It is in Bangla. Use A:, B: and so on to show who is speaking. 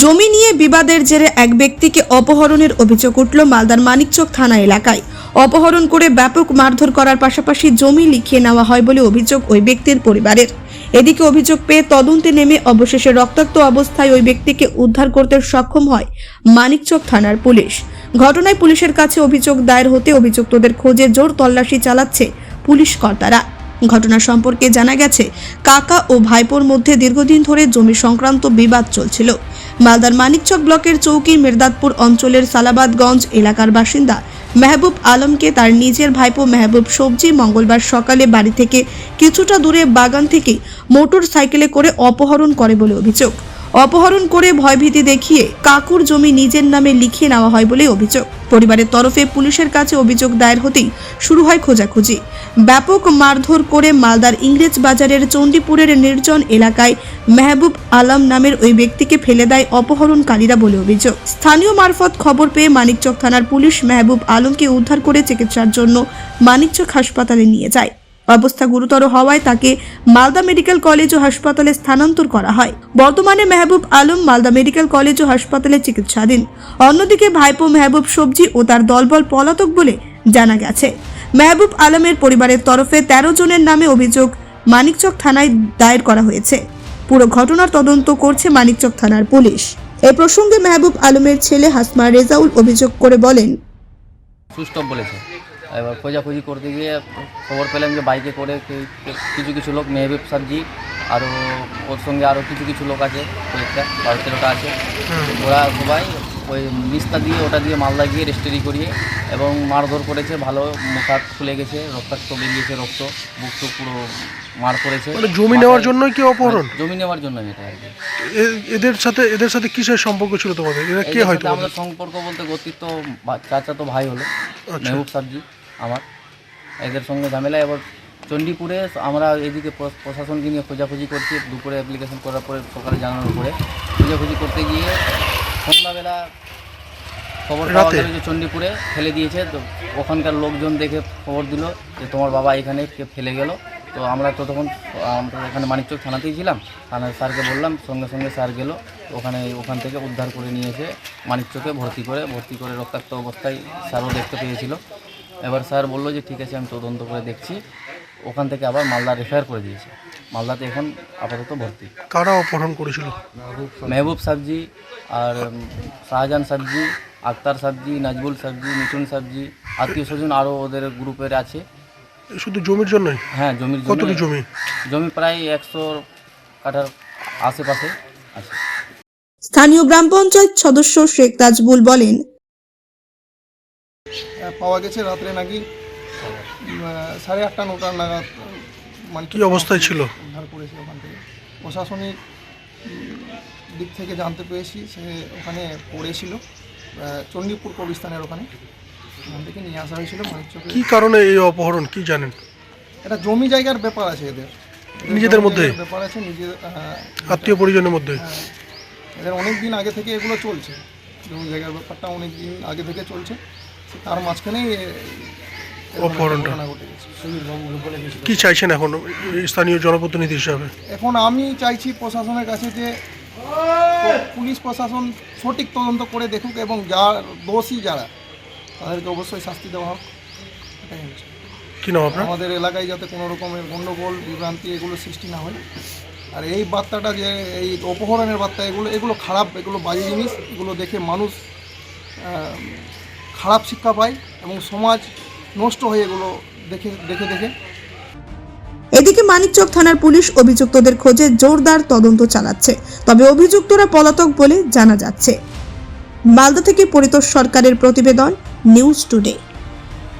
A: জমি নিয়ে বিবাদের জেরে এক ব্যক্তিকে অপহরণের অভিযোগ উঠল মালদার মানিকচক থানা এলাকায়। অপহরণ করে ব্যাপক মারধর করার পাশাপাশি জমি লিখিয়ে নেওয়া হয় বলে অভিযোগ ওই ব্যক্তির পরিবারের। এদিকে অভিযোগ পেয়ে তদন্তে নেমে অবশেষে রক্তাক্ত অবস্থায় ওই ব্যক্তিকে উদ্ধার করতে সক্ষম হয় মানিকচক থানার পুলিশ। ঘটনায় পুলিশের কাছে অভিযোগ দায়ের হতে অভিযুক্তদের খোঁজে জোর তল্লাশি চালাচ্ছে পুলিশ কর্তারা। ঘটনা সম্পর্কে জানা গেছে, কাকা ও ভাইপোর মধ্যে দীর্ঘদিন ধরে জমি সংক্রান্ত বিবাদ চলছিল। মালদার মানিকচক ব্লকের চৌকি মির্দাতপুর অঞ্চলের সালাবাদগঞ্জ এলাকার বাসিন্দা মেহবুব আলমকে তার নিজের ভাইপো মেহবুব সবজি মঙ্গলবার সকালে বাড়ি থেকে কিছুটা দূরে বাগান থেকে মোটর সাইকেলে করে অপহরণ করে বলে অভিযোগ। অপহরণ করে ভয়ভীতি দেখিয়ে কাকুর জমি নিজের নামে লিখিয়ে নেওয়া হয় বলে অভিযোগ। পরিবারের তরফে পুলিশের কাছে অভিযোগ দায়ের হতেই শুরু হয় খোঁজাখুঁজি। ব্যাপক মারধর করে মালদার ইংরেজ বাজারের চণ্ডীপুরের নির্জন এলাকায় মেহবুব আলম নামের ওই ব্যক্তিকে ফেলে দেয় অপহরণকারীরা বলে অভিযোগ। স্থানীয় মারফত খবর পেয়ে মানিকচক থানার পুলিশ মেহবুব আলমকে উদ্ধার করে চিকিৎসার জন্য মানিকচক হাসপাতালে নিয়ে যায়। অবস্থা গুরুতর হওয়ায় তাকে মালদা মেডিকেল কলেজ ও হাসপাতালে স্থানান্তর করা হয়। বর্তমানে মেহবুব আলম মালদা মেডিকেল কলেজ ও হাসপাতালে চিকিৎসাধীন। অন্যদিকে ভাইপো মেহবুব সবজি ও তার দলবল পলাতক বলে জানা গেছে। মেহবুব আলমের পরিবারের তরফে তেরো জনের নামে অভিযোগ মানিকচক থানায় দায়ের করা হয়েছে। পুরো ঘটনার তদন্ত করছে মানিকচক থানার পুলিশ। এ প্রসঙ্গে মেহবুব আলমের ছেলে হাসমা রেজাউল অভিযোগ করে বলেন
B: সুস্টপ বলেছে। এবার খোঁজাখুঁজি করতে গিয়ে খবর পেলাম যে বাইকে করে কিছু কিছু লোক মেহবুব সাবজি আরও ওর সঙ্গে আরও কিছু কিছু লোক আছে কয়েকটা বারো তেরোটা আছে। ওরা সবাই ওই নিস্তা দিয়ে ওটা দিয়ে মালদা গিয়ে রেস্টারি করিয়ে এবং মারধর করেছে ভালো মুখ হাত ফুলে গেছে রক্তাক্ত বেরিয়েছে রক্ত বুক তো পুরো মার করেছে।
C: মানে জমি নেওয়ার জন্যই কি অপহরণ?
B: জমি নেওয়ার জন্য এটা আর কি।
C: এদের সাথে এদের সাথে কিসের সম্পর্ক ছিল তোমাদের? এরা কে হয়
B: আমাদের সম্পর্ক বলতে গতির তো চাচা তো ভাই হলো
C: আচ্ছা।
B: মেহবুব সাবজি আমার। এদের সঙ্গে ঝামেলা এবার চণ্ডীপুরে আমরা এদিকে প্রশাসনকে নিয়ে খোঁজাখুঁজি করছি দুপুরে অ্যাপ্লিকেশন করার পরে সকালে জানানোর পরে খোঁজাখুঁজি করতে গিয়ে সন্ধ্যাবেলা খবর পাওয়া গেল যে চণ্ডীপুরে ফেলে দিয়েছে তো ওখানকার লোকজন দেখে খবর দিল যে তোমার বাবা এখানে কে ফেলে গেল। তো আমরা তো তখন আমরা এখানে মানিকচক থানাতেই ছিলাম। থানা স্যারকে বললাম সঙ্গে সঙ্গে স্যার গেল ওখানে ওখান থেকে উদ্ধার করে নিয়ে এসে মানিকচকে ভর্তি করে ভর্তি করে রক্তাক্ত অবস্থায় স্যারও দেখতে পেয়েছিল। এবার স্যার বলল যে ঠিক আছে আমি তদন্ত করে দেখছি। ওখান থেকে আবার মালদা রেফার করে দিয়েছে। মালদাতে এখন আপাতত ভর্তি।
C: কারা অপহরণ করেছিল?
B: মেহবুব সাবজি আর শাহজাহান সাবজি আক্তার সাবজি নাজবুল সাবজি মিঠুন সাবজি আত্মীয় স্বজন আরও ওদের গ্রুপের আছে।
C: শুধু জমির জন্যই?
B: হ্যাঁ জমির
C: কতটি জমি?
B: জমি প্রায় একশো কাঠার আশেপাশে আছে।
A: স্থানীয় গ্রাম পঞ্চায়েত সদস্য শেখ তাজবুল বলেন
D: পাওয়া গেছে রাত্রে নাকি সাড়ে আটটা নটা নাগাদ মানে
C: কি অবস্থায় ছিল?
D: উদ্ধার করেছে ওখান থেকে। প্রশাসনিক দিক থেকে জানতে পেরেছি সে ওখানে পড়েছিল চণ্ডীপুর কবিস্তানের ওখানে। ওখান থেকে নিয়ে আসা হয়েছিল
C: কি কারণে এই অপহরণ কি জানেন?
D: এটা জমি জায়গার ব্যাপার আছে এদের।
C: নিজেদের মধ্যে?
D: ব্যাপার আছে আহ,
C: আত্মীয় পরিজনের মধ্যে?
D: হ্যাঁ, এদের অনেক দিন আগে থেকে এগুলো চলছে। জমি জায়গার ব্যাপারটা অনেক দিন আগে থেকে চলছে। তার মাঝখানেই
C: অপহরণটা। কি চাইছেন এখন স্থানীয় জনপ্রতিনিধি হিসাবে?
D: এখন আমি চাইছি প্রশাসনের কাছে যে পুলিশ প্রশাসন সঠিক তদন্ত করে দেখুক এবং যার দোষী যারা তাদেরকে অবশ্যই শাস্তি দেওয়া হোক।
C: কি নাম আপনার?
D: আমাদের এলাকায় যাতে কোনো রকমের গণ্ডগোল বিভ্রান্তি এগুলো সৃষ্টি না হয়। আর এই বার্তাটা যে এই অপহরণের বার্তা এগুলো এগুলো খারাপ এগুলো বাজে জিনিস। এগুলো দেখে মানুষ খারাপ শিক্ষা পায় এবং সমাজ নষ্ট হয়ে এগুলো দেখে দেখে দেখে।
A: এদিকে মানিকচক থানার পুলিশ অভিযুক্তদের খোঁজে জোরদার তদন্ত চালাচ্ছে, তবে অভিযুক্তরা পলাতক বলে জানা যাচ্ছে। মালদা থেকে পরিতোষ সরকারের প্রতিবেদন, নিউজ টুডে।